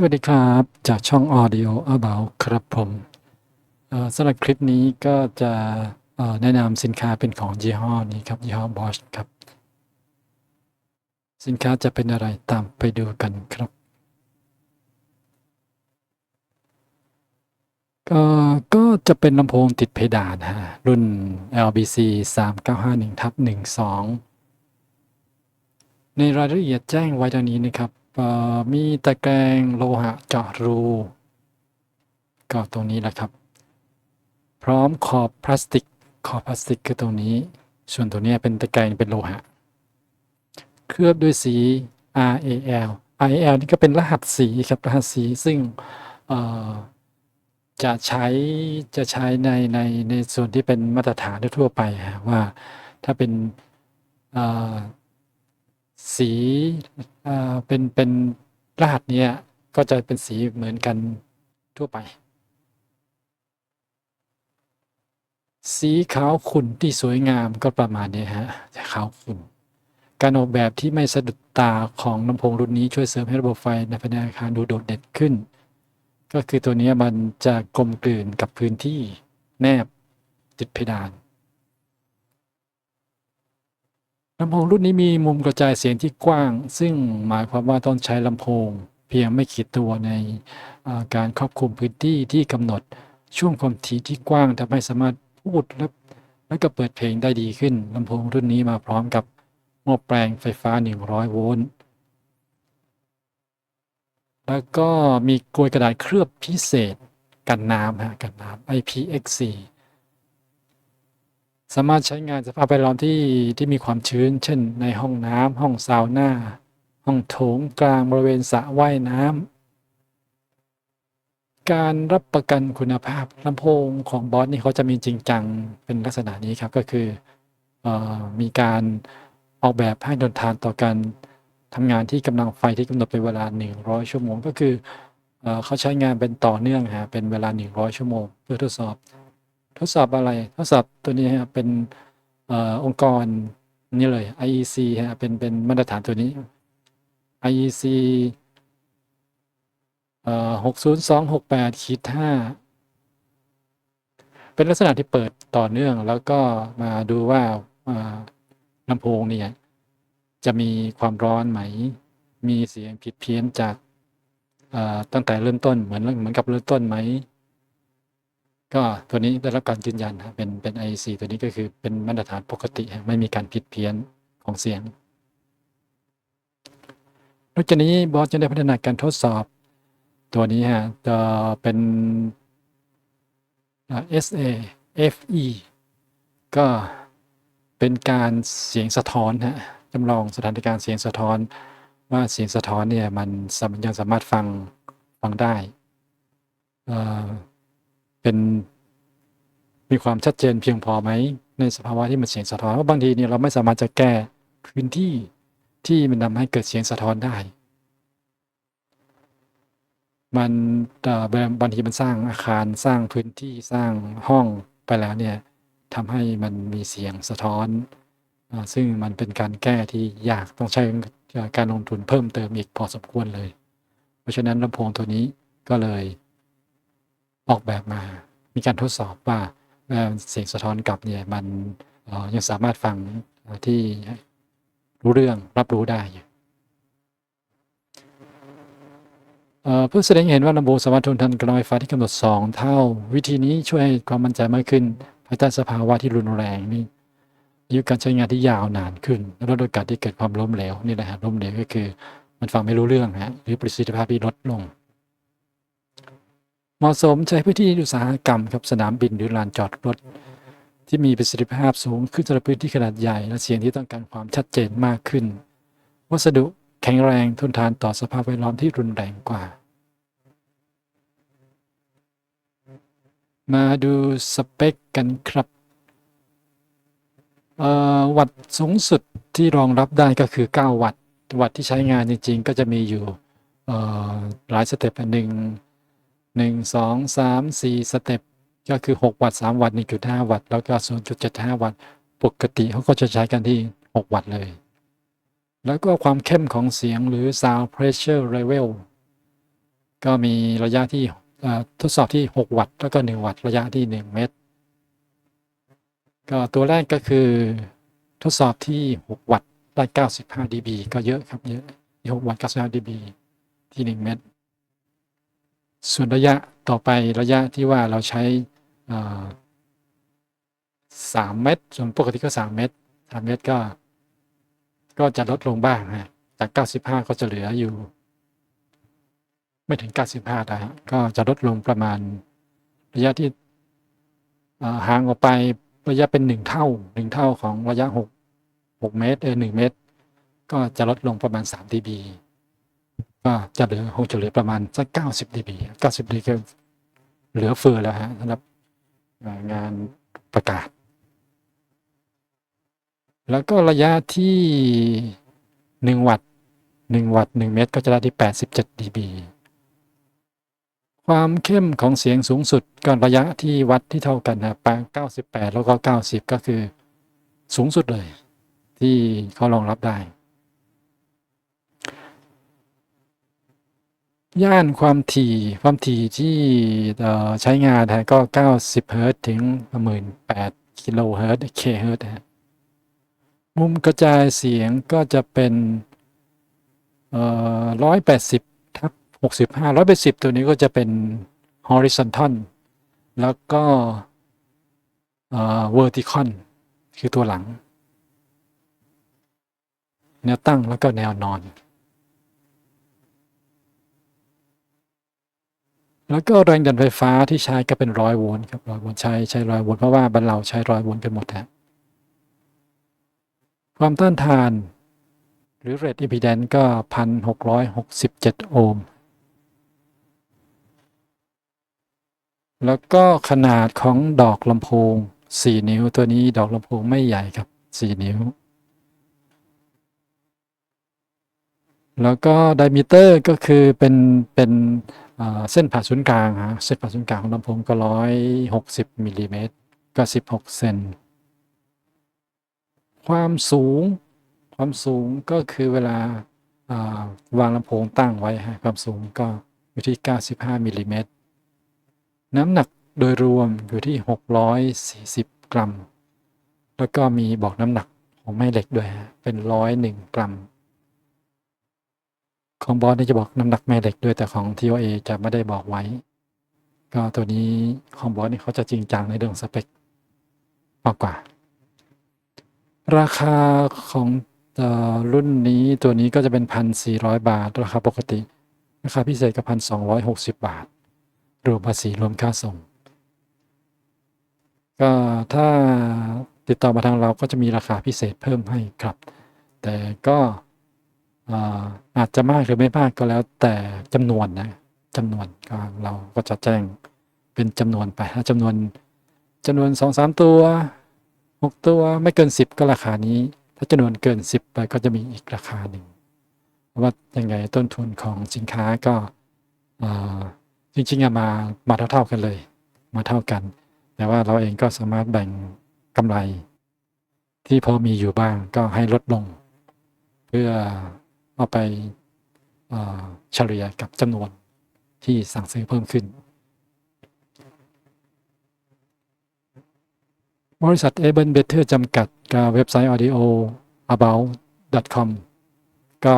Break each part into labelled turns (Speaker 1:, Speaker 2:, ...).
Speaker 1: สวัสดีครับ จากช่อง Audio About ครับผมสำหรับคลิปนี้ก็จะแนะนำสินค้าเป็นของยี่ห้อนี้ครับ ยี่ห้อ Bosch ครับ สินค้าจะเป็นอะไรตามไปดูกันครับ ก็ก็จะเป็นลำโพงติดเพดานฮะรุ่น LBC 3951ทับ12 ในรายละเอียดแจ้งไว้ดังนี้นะครับ มีตะแกรงโลหะเจาะรู ก็ตรงนี้แหละครับ พร้อมขอบพลาสติก ขอบพลาสติกคือตรงนี้ ส่วนตัวนี้เป็นตะแกรงเป็นโลหะ เคลือบด้วยสี RAL RAL นี่ก็เป็นรหัสสีครับรหัสสีซึ่งจะใช้จะใช้ในในในส่วนที่เป็นมาตรฐานทั่วไปว่าถ้าเป็น สีอ่าเป็นเป็นรหัสเนี้ยก็จะเป็นสีเหมือนกันทั่วไป สีขาวขุ่นที่สวยงามก็ประมาณนี้ฮะขาวขุ่นการออกแบบที่ไม่สะดุดตาของลำโพงรุ่นนี้ช่วยเสริมให้ระบบไฟในภายในอาคารดูโดดเด่นขึ้น ก็คือตัวนี้มันจะกลมกลืนกับพื้นที่แนบติดเพดาน ลำโพงรุ่นนี้มีมุมกระจายเสียงที่กว้าง ซึ่งหมายความว่าต้องใช้ลำโพง เพียงไม่ขีดตัวในการครอบคลุมพื้นที่ที่กำหนดช่วงความถี่ที่กว้างทำให้สามารถพูดและและก็เปิดเพลงได้ดีขึ้นลำโพงรุ่นนี้มาพร้อมกับหม้อแปลงไฟฟ้า 100 โวลต์ แล้วก็มีกลวยกระดาษเคลือบพิเศษกันน้ำฮะกันน้ำ IPX4 สามารถใช้งานสภาพแวดล้อมที่ที่มีความชื้น เช่น ในห้องน้ำห้องซาวน่า ห้องโถงกลางบริเวณสระว่ายน้ำการรับประกันคุณภาพลำโพงของบอสนี่เขาจะมีจริงจังเป็นลักษณะนี้ครับก็คือออมีการออกแบบให้ทนทานต่อการทำงานที่กำลังไฟที่กำหนดเป็นเวลา 100 ชั่วโมง ก็คือเออเขาใช้งานเป็นต่อเนื่องฮะเป็นเวลา 100 ชั่วโมง เพื่อทดสอบ ทดสอบอะไร ทดสอบตัวนี้ฮะเป็นอองค์กรนี่เลย IEC ฮะเป็นเป็นมาตรฐานตัวนี้ IEC เอ่อ60268ขีด5เป็นลักษณะที่เปิดต่อเนื่อง แล้วก็มาดูว่าลำโพงเนี่ยจะมีความร้อนไหม มีเสียงผิดเพี้ยนจากตั้งแต่เริ่มต้นเหมือนเหมือนกับเริ่มต้นไหม ก็ตัวนี้ได้รับการยืนยันครับเป็นเป็น IEC ตัวนี้ก็คือเป็นมาตรฐานปกติ ไม่มีการผิดเพี้ยนของเสียงนอกจากนี้บอสจะได้พัฒนาการทดสอบ ตัวนี้ฮะจะเป็นอ่า SA FE ก็เป็นการเสียงสะท้อนฮะจำลองสถานการณ์เสียงสะท้อน ว่าเสียงสะท้อนเนี่ยมันสามยังสามารถฟังฟังได้ เป็นมีความชัดเจนเพียงพอไหม ในสภาวะที่มันเสียงสะท้อนเพราะบางทีเนี่ยเราไม่สามารถจะแก้พื้นที่ที่มันทำให้เกิดเสียงสะท้อนได้ มันบางทีมันสร้างอาคารสร้างพื้นที่สร้างห้องไปแล้วเนี่ยทำให้มันมีเสียงสะท้อน ซึ่งมันเป็นการแก้ที่ยากต้องใช้การลงทุนเพิ่มเติมอีกพอสมควรเลย เพราะฉะนั้นลำโพงตัวนี้ก็เลย ออกแบบมา มีการทดสอบว่าเสียงสะท้อนกลับเนี่ยมันยังสามารถฟังที่รู้เรื่องรับรู้ได้อยู่เพื่อแสดงเห็นว่าลำโพงสามารถทนทานกลไฟฟ้าที่กำหนด 2 เท่า วิธีนี้ช่วยให้ความมั่นใจมากขึ้นภายใต้สภาวะที่รุนแรงนี่อายุการใช้งานที่ยาวนานขึ้น และลดโอกาสที่เกิดความล้มเหลวนี่แหละฮะล้มเหลวก็คือ มันฟังไม่รู้เรื่องฮะหรือประสิทธิภาพที่ลดลง เหมาะสมใช้พื้นที่อุตสาหกรรมครับสนามบินหรือลานจอดรถ ที่มีประสิทธิภาพสูงขึ้นสำหรับพื้นที่ขนาดใหญ่ และเสียงที่ต้องการความชัดเจนมากขึ้น วัสดุแข็งแรงทนทานต่อสภาพแวดล้อมที่รุนแรงกว่า มาดูสเปคกันครับวัตต์สูงสุดที่รองรับได้ก็คือ 9 วัตต์วัตต์ที่ใช้งานจริง ๆ ก็จะมีอยู่หลายสเต็ปอันหนึ่ง หนึ่งสองสามสี่สเต็ปก็คือ 6 วัตต์3วัตต์1.5 วัตต์แล้วก็ 0.75 วัตต์ปกติเขาก็จะใช้กันที่ 6 วัตต์เลย แล้วก็ความเข้มของเสียงหรือ sound pressure level ก็มีระยะที่ทดสอบที่ 6 วัตต์แล้วก็ 1 วัตต์ระยะที่ 1 เมตร ก็ตัวแรกก็คือทดสอบที่ 6 วัตต์ได้ 95 dB ก็เยอะครับเยอะที่6วัตต์95 dB ที่ 1 เมตร ส่วนระยะต่อไประยะที่ว่าเราใช้อ่า3เมตร ส่วนปกติก็3เมตร3เมตรก็ ก็จะลดลงบ้างฮะจาก95ก็จะเหลืออยู่ ไม่ถึง95ได้ก็จะลดลงประมาณ ระยะที่ห่างออกไประยะเป็น1เท่า1เท่าของระยะ6 6เมตรเออ1เมตร ก็จะลดลงประมาณ3 dB ก็จะเหลือคงจะเหลือประมาณสัก90 dB 90 dB ก็เหลือเฟือแล้วฮะสำหรับงานประกาศ แล้วก็ระยะที่1วัตต์1วัตต์1เมตร ก็จะได้ที่87 dB ความเข้มของเสียงสูงสุดก็ระยะที่วัดที่เท่ากันนะป98 แล้วก็ 90 ก็คือสูงสุดเลย ที่เขารองรับได้ ย่านความถี่ความถี่ที่ใช้งานนะก็ 90 เฮิรตถึง 18กิโลเฮิรตเคเฮิรตซ์นะมุมกระจายเสียงก็จะเป็นเอ่อ180ทับ65 180 ตัวนี้ก็จะเป็น horizontal แล้วก็เอ่อ vertical คือตัวหลัง แนวตั้งแล้วก็แนวนอน แล้วก็แรงดันไฟฟ้าที่ใช้ก็เป็นร้อยโวลต์ครับร้อยโวลต์ใช้ใช้ร้อยโวลต์เพราะว่าบ้านเราใช้ร้อยโวลต์กันหมดฮะความต้านทาน หรือ rate impedance ก็พันหกร้อยหกสิบเจ็ดโอห์มแล้วก็ขนาดของดอกลำโพง 4 นิ้วตัวนี้ดอกลำโพงไม่ใหญ่ครับ 4 นิ้ว แล้วก็ไดมิเตอร์ก็คือเป็นเป็น เส้นผ่าศูนย์กลางฮะเส้นผ่าศูนย์กลางของลำโพงก็160มิลลิเมตรก็16เซนความสูงความสูงก็คือเวลาาวางลำโพงตั้งไว้ฮะความสูงก็อยู่ที่ 95มิลลิเมตรน้ำหนักโดยรวมอยู่ที่ 640 กรัม แล้วก็มีบอกน้ำหนักของแม่เหล็กด้วยฮะเป็น 101 กรัม ของบอสนี่จะบอกน้ำหนักแม่เหล็กด้วยแต่ของ TOA จะไม่ได้บอกไว้ ก็ตัวนี้ของบอสนี่เขาจะจริงจังในเรื่องสเปคมากกว่า ราคาของรุ่นนี้ตัวนี้ก็จะเป็น 1,400 บาท ราคาปกติ ราคาพิเศษก็ 1,260 บาท รวมภาษีรวมค่าส่ง ก็ถ้าติดต่อมาทางเราก็จะมีราคาพิเศษเพิ่มให้ครับ แต่ก็ อาจจะมากหรือไม่มากก็แล้วแต่จำนวนนะจำนวนก็เราก็จะแจ้งเป็นจำนวนไปถ้าจำนวนจำนวนสองสามตัวหกตัวไม่เกินสิบก็ราคานี้ ถ้าจำนวนเกินสิบไปก็จะมีอีกราคาหนึ่งเพราะว่ายังไงต้นทุนของสินค้าก็จริงๆมามาเท่าๆกันเลย มาเท่ากัน แต่ว่าเราเองก็สามารถแบ่งกำไร ที่พอมีอยู่บ้างก็ให้ลดลง เพื่อ เอาไปเฉลี่ยกับจำนวนที่สั่งซื้อเพิ่มขึ้น บริษัท a b e n Better จำกัดกับเว็บไซต์ audio about com ก็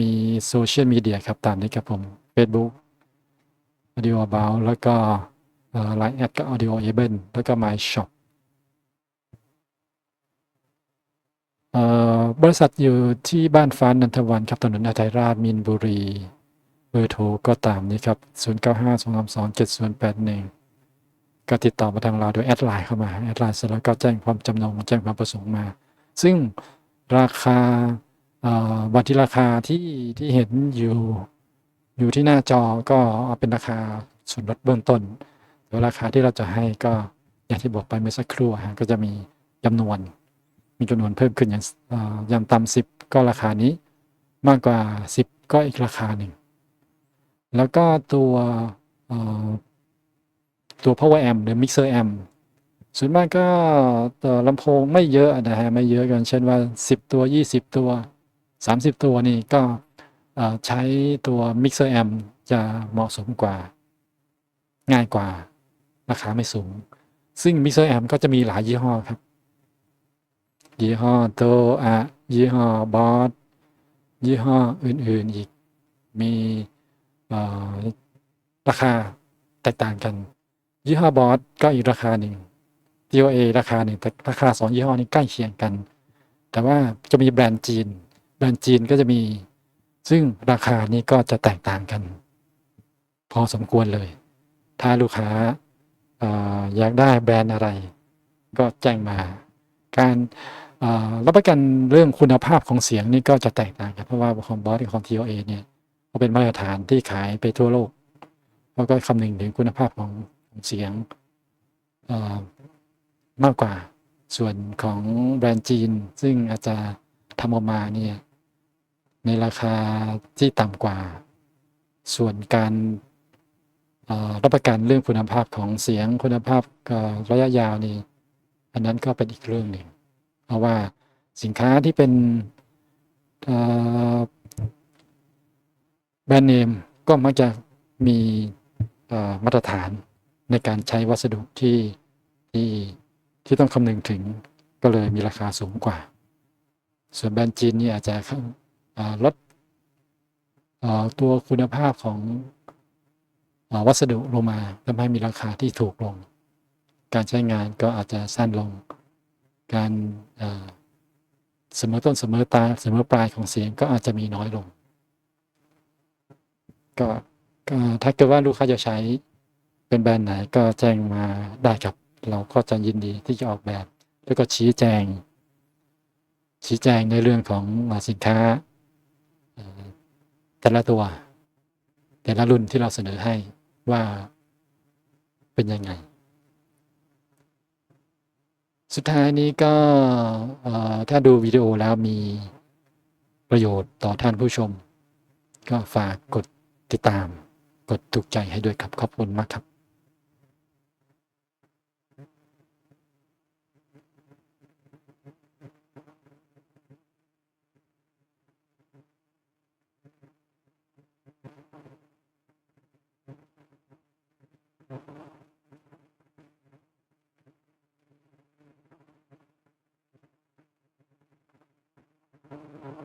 Speaker 1: มีโซเชียลมีเดียครับตามนี้ครับผม Facebook audio about แล้วก็ Line แอดก็ audio a b e n แล้วก็ my shop เอ่อ บริษัทอยู่ที่บ้านฟ้านันทวันครับถนนอาทัยราชมีนบุรี เบอร์โทรก็ตามนี้ครับ 0 9 5 2 3 2 7 0 8 1 ก็ติดต่อมาทางเราโดยแอดไลน์เข้ามา แอดไลน์เสร็จแล้วก็แจ้งความจำนงแจ้งความประสงค์มา ซึ่งราคาวันที่ราคาที่ที่เห็นอยู่อยู่ที่หน้าจอก็เป็นราคาส่วนลดเบื้องต้นแต่ว่าราคาที่เราจะให้ก็อย่างที่บอกไปเมื่อสักครู่ฮะก็จะมีจำนวน มีจำนวนเพิ่มขึ้นอย่างอย่างต่ำสิบก็ราคานี้ มากกว่าสิบก็อีกราคาหนึ่ง แล้วก็ตัวตัว power amp หรือ mixer amp ส่วนมากก็ลำโพงไม่เยอะนะฮะไม่เยอะกันเช่นว่า 10 ตัว 20 ตัว 30 ตัวนี่ก็ใช้ตัว Mixer Amp จะเหมาะสมกว่า ง่ายกว่า ราคาไม่สูง ซึ่ง Mixer Amp ก็จะมีหลายยี่ห้อครับ ยี่ห้อโตอะยี่ห้อบอสยี่ห้ออื่นๆอีก มีราคาแตกต่างกัน ยี่ห้อบอสก็อีกราคาหนึ่ง TOA ราคาหนึ่งแต่ราคาสองยี่ห้อนี้ใกล้เคียงกัน แต่ว่าจะมีแบรนด์จีน แบรนด์จีนก็จะมี ซึ่งราคานี้ก็จะแตกต่างกัน พอสมควรเลย ถ้าลูกค้าออยากได้แบรนด์อะไร ก็แจ้งมา การ รับประกันเรื่องคุณภาพของเสียงนี่ก็จะแตกต่างกันเพราะว่าของบอสกับของ TOA เนี่ยเขาเป็นมาตรฐานที่ขายไปทั่วโลกเขาก็คำนึงถึงคุณภาพของเสียงมากกว่าส่วนของแบรนด์จีน ซึ่งอาจจะทำออกมาเนี่ยในราคาที่ต่ำกว่า ส่วนการรับประกันเรื่องคุณภาพของเสียงคุณภาพระยะยาวนี่อันนั้นก็เป็นอีกเรื่องหนึ่ง ราะว่าสินค้าที่เป็นแบรนด์เนมก็มักจะมีมาตรฐานในการใช้วัสดุที่ที่ที่ต้องคำนึงถึงก็เลยมีราคาสูงกว่า ส่วนแบรนด์จีนนี่อาจจะลดตัวคุณภาพของอวัสดุลงมาทำให้มีราคาที่ถูกลง การใช้งานก็อาจจะสั้นลง การเสมอต้นเสมอตาเสมอปลายของเสียงก็อาจจะมีน้อยลง ก็ก็ถ้าเกิดว่าลูกค้าจะใช้เป็นแบรนด์ไหนก็แจ้งมาได้ครับ เราก็จะยินดีที่จะออกแบบ แล้วก็ชี้แจง ชี้แจงในเรื่องของสินค้าแต่ละตัว แต่ละรุ่นที่เราเสนอให้ว่าเป็นยังไง สุดท้ายนี้ก็ถ้าดูวิดีโอแล้วมีประโยชน์ต่อท่านผู้ชม ก็ฝากกดติดตาม กดถูกใจให้ด้วยครับ ขอบคุณมากครับ Mm-hmm.